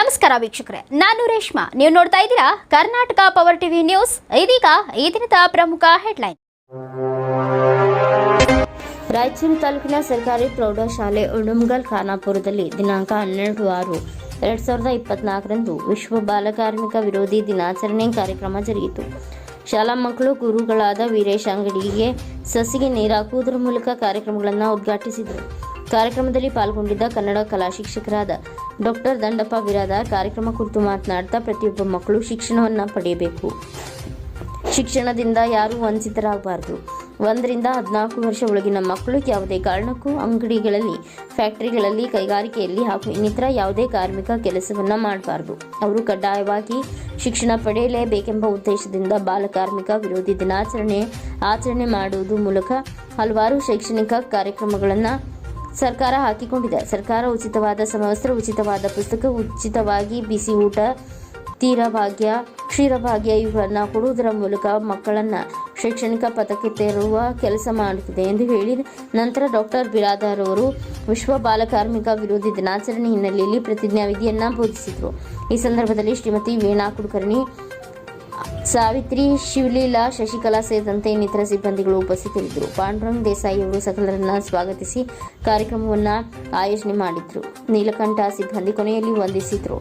ನಮಸ್ಕಾರ ವೀಕ್ಷಕರೇ, ನಾನು ರೇಷ್ಮಾ. ನೀವು ನೋಡ್ತಾ ಇದ್ದೀರಾ ಕರ್ನಾಟಕ ಪವರ್ ಟಿವಿ ನ್ಯೂಸ್ ಇದೀಗ ಈ ದಿನದ ಪ್ರಮುಖ ಹೆಡ್ಲೈನ್ ರಾಯಚೂರು ತಾಲೂಕಿನ ಸರ್ಕಾರಿ ಪ್ರೌಢಶಾಲೆ ಉಡುಮಗಲ್ ಖಾನಾಪುರದಲ್ಲಿ ದಿನಾಂಕ ಹನ್ನೆರಡು ಆರು, ಎರಡ್ ಸಾವಿರದ ಇಪ್ಪತ್ನಾಲ್ಕರಂದು ವಿಶ್ವ ಬಾಲಕಾರ್ಮಿಕ ವಿರೋಧಿ ದಿನಾಚರಣೆ ಕಾರ್ಯಕ್ರಮ ಜರುಗಿತು. ಶಾಲಾ ಮಕ್ಕಳು, ಗುರುಗಳಾದ ವೀರೇಶ್ ಅಂಗಡಿಗೆ ಸಸಿಗೆ ನೀರಾಕುವುದರ ಮೂಲಕ ಕಾರ್ಯಕ್ರಮಗಳನ್ನು ಉದ್ಘಾಟಿಸಿದರು. ಕಾರ್ಯಕ್ರಮದಲ್ಲಿ ಪಾಲ್ಗೊಂಡಿದ್ದ ಕನ್ನಡ ಕಲಾ ಶಿಕ್ಷಕರಾದ ಡಾಕ್ಟರ್ ದಂಡಪ್ಪ ವಿರಾದ ಕಾರ್ಯಕ್ರಮ ಕುರಿತು ಮಾತನಾಡ್ತಾ ಪ್ರತಿಯೊಬ್ಬ ಮಕ್ಕಳು ಶಿಕ್ಷಣವನ್ನು ಪಡೆಯಬೇಕು. ಶಿಕ್ಷಣದಿಂದ ಯಾರೂ ವಂಚಿತರಾಗಬಾರದು. ಒಂದರಿಂದ ಹದಿನಾಲ್ಕು ವರ್ಷ ಒಳಗಿನ ಮಕ್ಕಳು ಯಾವುದೇ ಕಾರಣಕ್ಕೂ ಅಂಗಡಿಗಳಲ್ಲಿ, ಫ್ಯಾಕ್ಟರಿಗಳಲ್ಲಿ, ಕೈಗಾರಿಕೆಯಲ್ಲಿ ಹಾಗೂ ಇನ್ನಿತರ ಯಾವುದೇ ಕಾರ್ಮಿಕ ಕೆಲಸವನ್ನು ಮಾಡಬಾರ್ದು. ಅವರು ಕಡ್ಡಾಯವಾಗಿ ಶಿಕ್ಷಣ ಪಡೆಯಲೇಬೇಕೆಂಬ ಉದ್ದೇಶದಿಂದ ಬಾಲಕಾರ್ಮಿಕ ವಿರೋಧಿ ದಿನಾಚರಣೆ, ಆಚರಣೆ ಮಾಡುವುದು ಮೂಲಕ ಹಲವಾರು ಶೈಕ್ಷಣಿಕ ಕಾರ್ಯಕ್ರಮಗಳನ್ನು ಸರ್ಕಾರ ಹಾಕಿಕೊಂಡಿದೆ. ಸರ್ಕಾರ ಉಚಿತವಾದ, ಸಮವಸ್ತ್ರ ಉಚಿತವಾದ, ಪುಸ್ತಕ ಉಚಿತವಾಗಿ ಬಿಸಿ ಊಟ ತೀರಭಾಗ್ಯ ಕ್ಷೀರಭಾಗ್ಯ ಇವುಗಳನ್ನು ಕೊಡುವುದರ ಮೂಲಕ ಮಕ್ಕಳನ್ನು ಶೈಕ್ಷಣಿಕ ಪಥಕ್ಕೆ ತರುವ ಕೆಲಸ ಮಾಡುತ್ತಿದೆ ಎಂದು ಹೇಳಿ ನಂತರ ಡಾಕ್ಟರ್ ಬಿರಾದಾರ್ ಅವರು ವಿಶ್ವ ಬಾಲಕಾರ್ಮಿಕ ವಿರೋಧಿ ದಿನಾಚರಣೆ ಹಿನ್ನೆಲೆಯಲ್ಲಿ ಪ್ರತಿಜ್ಞಾವಿಧಿಯನ್ನು ಬೋಧಿಸಿದರು. ಈ ಸಂದರ್ಭದಲ್ಲಿ ಶ್ರೀಮತಿ ವೀಣಾ ಕುಲಕರ್ಣಿ ಸಾವಿತ್ರಿ, ಶಿವಲೀಲಾ, ಶಶಿಕಲಾ ಸೇರಿದಂತೆ ಇನ್ನಿತರ ಸಿಬ್ಬಂದಿಗಳು ಉಪಸ್ಥಿತರಿದ್ದರು. ಪಾಂಡುರಂಗ್ ದೇಸಾಯಿ ಅವರು ಸಕಲರನ್ನ ಸ್ವಾಗತಿಸಿ ಕಾರ್ಯಕ್ರಮವನ್ನು ಆಯೋಜನೆ ಮಾಡಿದ್ರು. ನೀಲಕಂಠ ಸಿಬ್ಬಂದಿ ಕೊನೆಯಲ್ಲಿ ವಂದಿಸಿದ್ರು.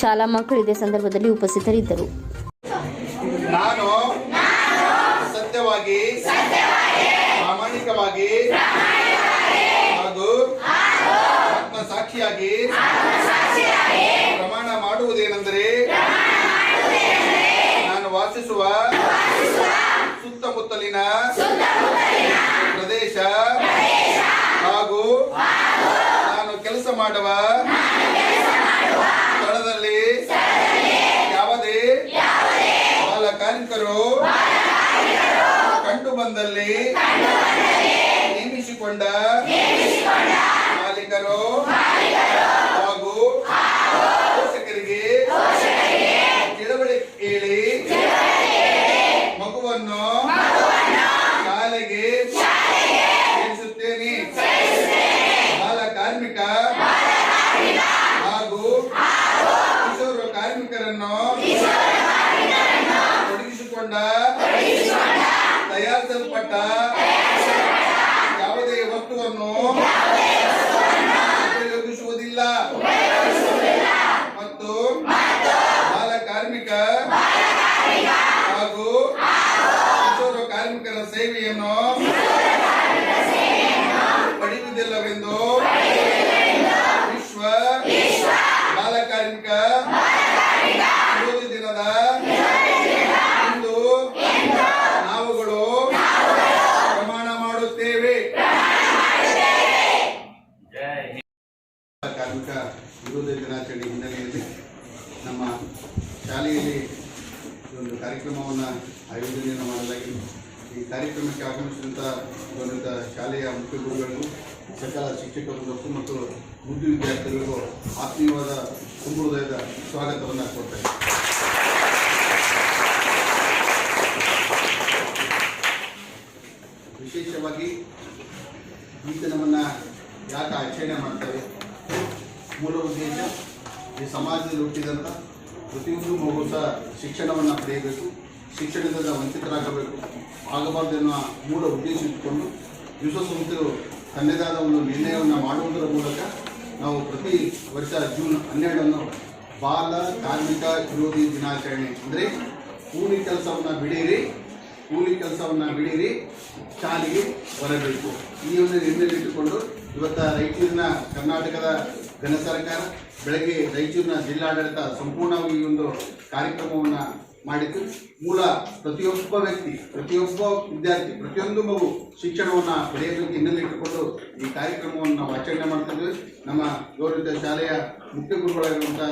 ಶಾಲಾ ಮಕ್ಕಳು ಇದೇ ಸಂದರ್ಭದಲ್ಲಿ ಉಪಸ್ಥಿತರಿದ್ದರು. ನಾನು ಪ್ರಮಾಣ ಮಾಡುವುದೇನೆಂದರೆ ನಾನು ವಾಸಿಸುವ ಸುತ್ತಮುತ್ತಲಿನ ಪ್ರದೇಶ ಹಾಗೂ ನಾನು ಕೆಲಸ ಮಾಡುವ ಸ್ಥಳದಲ್ಲಿ ಯಾವುದೇ ಬಾಲ ಕಾರ್ಮಿಕರು ಕಂಡು ಬಂದಲ್ಲಿ ನೇಮಿಸಿಕೊಂಡ ಮಾಲೀಕರು ಹಾಗೂ ಪೋಷಕರಿಗೆ ತಿಳುವಳಿಕೆ ಹೇಳಿ ಮಗುವನ್ನು ಶಾಲೆಗೆ ಸೇರಿಸುತ್ತೇನೆ ಬಾಲ ಕಾರ್ಮಿಕ ಹಾಗೂ ಕಿಶೋರ ಕಾರ್ಮಿಕರನ್ನು ತೊಡಗಿಸಿಕೊಂಡ, ತಯಾರಿಸಲ್ಪಟ್ಟ ಯಾವುದೇ ವಸ್ತುವನ್ನು ಉಪಯೋಗಿಸುವುದಿಲ್ಲ. ಮತ್ತು ಬಾಲ ಕಾರ್ಮಿಕ ಹಾಗೂ ಕಿಶೋರ ಕಾರ್ಮಿಕರ ಸೇವೆಯನ್ನು ಪಡೆಯುವುದಿಲ್ಲವೆಂದು ವಿಶ್ವ ಬಾಲ ಕಾರ್ಮಿಕ ವಿರೋಧಿ ದಿನದ ಇಂದು ನಾವುಗಳು ಪ್ರಮಾಣ ಮಾಡುತ್ತೇವೆ ಕಾರ್ಮಿಕ ವಿರೋಧ ದಿನಾಚರಣೆ ಹಿನ್ನೆಲೆಯಲ್ಲಿ ನಮ್ಮ ಶಾಲೆಯಲ್ಲಿ ಒಂದು ಕಾರ್ಯಕ್ರಮವನ್ನು ಆಯೋಜನೆಯನ್ನು ಮಾಡಲಾಗಿದೆ. ಈ ಕಾರ್ಯಕ್ರಮಕ್ಕೆ ಆಗಮಿಸಿದಂಥ ಬಂದಂಥ ಶಾಲೆಯ ಮುಖ್ಯ ಗುರುಗಳಿಗೂ ಸಕಲ ಶಿಕ್ಷಕ ಮತ್ತು ಮುದ್ದು ವಿದ್ಯಾರ್ಥಿಗಳಿಗೂ ಆತ್ಮೀಯವಾದ ಸಂಪ್ರದಾಯದ ಸ್ವಾಗತವನ್ನು ಕೊಡ್ತಾ ಈ ದಿನವನ್ನು ಯಾಕೆ ಆಚರಣೆ ಮಾಡ್ತಾರೆ ಮೂಲ ಉದ್ದೇಶ ಈ ಸಮಾಜದಲ್ಲಿ ಹುಟ್ಟಿದಂಥ ಪ್ರತಿಯೊಂದು ಮಗು ಸಹ ಶಿಕ್ಷಣವನ್ನು ಪಡೆಯಬೇಕು, ಶಿಕ್ಷಣದಿಂದ ವಂಚಿತರಾಗಬೇಕು. ಆಗಬಾರ್ದು ಎನ್ನುವ ಮೂಲ ಉದ್ದೇಶ ಇಟ್ಟುಕೊಂಡು ವಿಶ್ವಸಂಸ್ಥೆಯು ತನ್ನದಾದ ಒಂದು ನಿರ್ಣಯವನ್ನು ಮಾಡುವುದರ ಮೂಲಕ ನಾವು ಪ್ರತಿ ವರ್ಷ ಜೂನ್ ಹನ್ನೆರಡನ್ನು ಬಾಲ ಕಾರ್ಮಿಕ ವಿರೋಧಿ ದಿನಾಚರಣೆ ಅಂದರೆ ಕೂಲಿ ಕೆಲಸವನ್ನು ಬಿಡಿರಿ, ಕೂಲಿ ಕೆಲಸವನ್ನು ಬಿಡಿರಿ ಶಾಲೆಗೆ ಬರಬೇಕು. ಈ ಒಂದು ನಿರ್ಣಯ ಇಟ್ಟುಕೊಂಡು ಇವತ್ತ ರೈತರಿನ ಕರ್ನಾಟಕದ ಘನ ಸರ್ಕಾರ ಬೆಳಗ್ಗೆ ರಾಯಚೂರಿನ ಜಿಲ್ಲಾಡಳಿತ ಸಂಪೂರ್ಣವಾಗಿ ಈ ಒಂದು ಕಾರ್ಯಕ್ರಮವನ್ನು ಮಾಡಿತು ಮೂಲ ಪ್ರತಿಯೊಬ್ಬ ವ್ಯಕ್ತಿ, ಪ್ರತಿಯೊಬ್ಬ ವಿದ್ಯಾರ್ಥಿ, ಪ್ರತಿಯೊಂದು ಮಗು ಶಿಕ್ಷಣವನ್ನು ಪಡೆಯಬೇಕು ಹಿನ್ನೆಲೆ ಇಟ್ಟುಕೊಂಡು ಈ ಕಾರ್ಯಕ್ರಮವನ್ನು ನಾವು ಆಚರಣೆ ಮಾಡ್ತಿದ್ವಿ. ನಮ್ಮ ಗೌರವಿತ ಶಾಲೆಯ ಮುಖ್ಯ ಗುರುಗಳಾಗಿರುವಂಥ